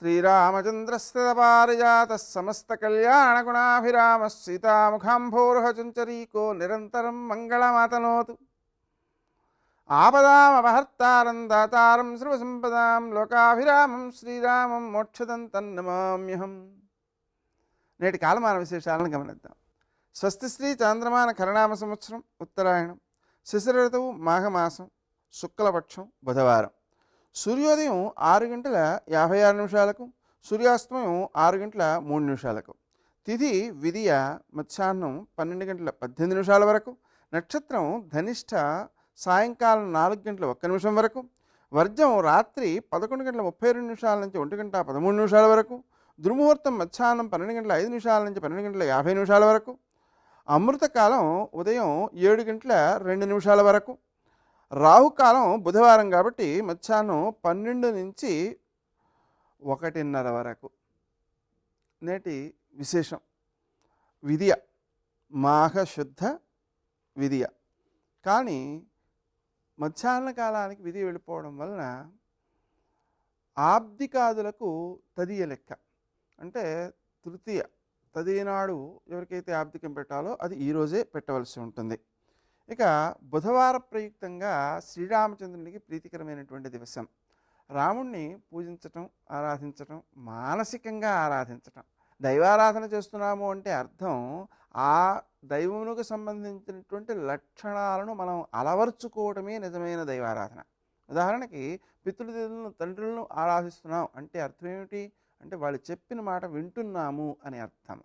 శ్రీరామచంద్రస్తపారిజాత సమస్త కళ్యాణగుణాభిరామ సీతాముఖాంభోరుహచుంచరీకో నిరంతరం మంగళమాతనోతు. ఆపదామపహర్తారం దాతారం సర్వసంపదాం లోకాభిరామం శ్రీరామం మోక్షదం తన్నమామ్యహం. నేటి కాలమాన విశేషాలను గమనిద్దాం. స్వస్తి శ్రీ చాంద్రమాన కరణామ సంవత్సరం ఉత్తరాయణం శిశిర ఋతువు మాఘమాసం శుక్లపక్షం బుధవారం. సూర్యోదయం ఆరు గంటల యాభై ఆరు నిమిషాలకు సూర్యాస్తమయం ఆరు గంటల మూడు నిమిషాలకు. తిథి విధియ మధ్యాహ్నం పన్నెండు గంటల పద్దెనిమిది నిమిషాల వరకు. నక్షత్రం ధనిష్ట సాయంకాలం నాలుగు గంటల ఒక్క నిమిషం వరకు. వర్జం రాత్రి పదకొండు గంటల ముప్పై రెండు నిమిషాల నుంచి ఒంటి గంట పదమూడు నిమిషాల వరకు. దుర్ముహూర్తం మధ్యాహ్నం పన్నెండు గంటల ఐదు నిమిషాల నుంచి పన్నెండు గంటల యాభై నిమిషాల వరకు. అమృతకాలం ఉదయం ఏడు గంటల రెండు నిమిషాల వరకు. రాహుకాలం బుధవారం కాబట్టి మధ్యాహ్నం పన్నెండు నుంచి ఒకటిన్నర వరకు. నేటి విశేషం. విధియ. మాఘశుద్ధ విధియ. కానీ మధ్యాహ్న కాలానికి విధి వెళ్ళిపోవడం వలన ఆబ్దికాదులకు తదియ లెక్క. అంటే తృతీయ. తదియనాడు ఎవరికైతే ఆబ్దికం పెట్టాలో అది ఈరోజే పెట్టవలసి ఉంటుంది. ఇక బుధవార ప్రయుక్తంగా శ్రీరామచంద్రునికి ప్రీతికరమైనటువంటి దివసం. రాముణ్ణి పూజించటం ఆరాధించటం మానసికంగా ఆరాధించటం. దైవారాధన చేస్తున్నాము అంటే అర్థం ఆ దైవమునకు సంబంధించినటువంటి లక్షణాలను మనం అలవర్చుకోవడమే నిజమైన దైవారాధన. ఉదాహరణకి పితృదేవులను తండ్రులను ఆరాధిస్తున్నాం అంటే అర్థం ఏమిటి అంటే వాళ్ళు చెప్పిన మాట వింటున్నాము అని అర్థం.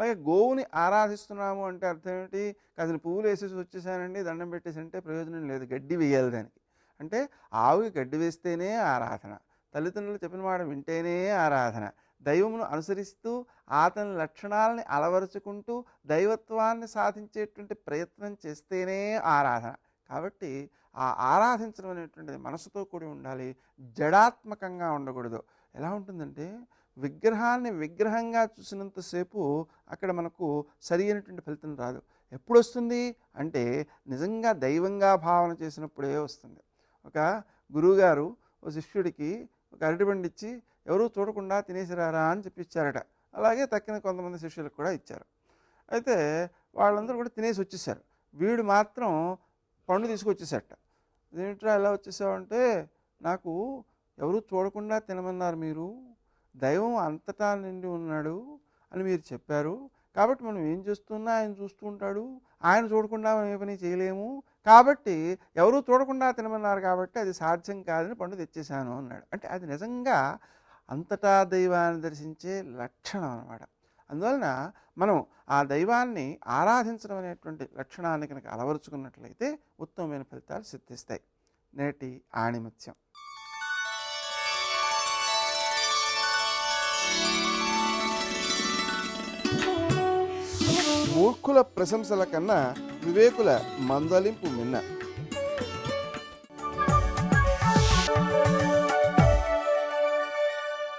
అలాగే గోవుని ఆరాధిస్తున్నాము అంటే అర్థం ఏమిటి? కాసిన పువ్వులు వేసేసి వచ్చేసానండి దండం పెట్టేసి అంటే ప్రయోజనం లేదు గడ్డి వేయాలి దానికి. అంటే ఆవుకి గడ్డి వేస్తేనే ఆరాధన తల్లిదండ్రులు చెప్పిన మాట వింటేనే ఆరాధన. దైవమును అనుసరిస్తూ అతని లక్షణాలని అలవరుచుకుంటూ దైవత్వాన్ని సాధించేటువంటి ప్రయత్నం చేస్తేనే ఆరాధన. కాబట్టి ఆ ఆరాధించడం అనేటువంటిది మనసుతో కూడి ఉండాలి జడాత్మకంగా ఉండకూడదు. ఎలా ఉంటుందంటే విగ్రహాన్ని విగ్రహంగా చూసినంతసేపు అక్కడ మనకు సరి అయినటువంటి ఫలితం రాదు. ఎప్పుడు వస్తుంది అంటే నిజంగా దైవంగా భావన చేసినప్పుడే వస్తుంది. ఒక గురువుగారు ఓ శిష్యుడికి ఒక అరటిబండి ఇచ్చి ఎవరూ చూడకుండా తినేసిరారా అని చెప్పి ఇచ్చారట అలాగే తక్కిన కొంతమంది శిష్యులకు కూడా ఇచ్చారు. అయితే వాళ్ళందరూ కూడా తినేసి వచ్చేసారు. వీడు మాత్రం పండు తీసుకొచ్చేసారట. ఏమిట్రా ఎలా వచ్చేసావంటే నాకు ఎవరు చూడకుండా తినమన్నారు మీరు. దైవం అంతటా నిండి ఉన్నాడు అని మీరు చెప్పారు. కాబట్టి మనం ఏం చేస్తున్నా ఆయన చూస్తూ ఉంటాడు. ఆయన చూడకుండా మనం ఏ పని చేయలేము. కాబట్టి ఎవరు చూడకుండా తినమన్నారు కాబట్టి అది సాధ్యం కాదని పండు తెచ్చేశాను అన్నాడు. అంటే అది నిజంగా అంతటా దైవాన్ని దర్శించే లక్షణం అనమాట అందువలన మనం ఆ దైవాన్ని ఆరాధించడం అనేటువంటి లక్షణాన్ని కనుక అలవరుచుకున్నట్లయితే ఉత్తమమైన ఫలితాలు సిద్ధిస్తాయి. నేటి ఆణిమత్యం. మూర్ఖుల ప్రశంసల కన్నా వివేకుల మందలింపు మిన్న.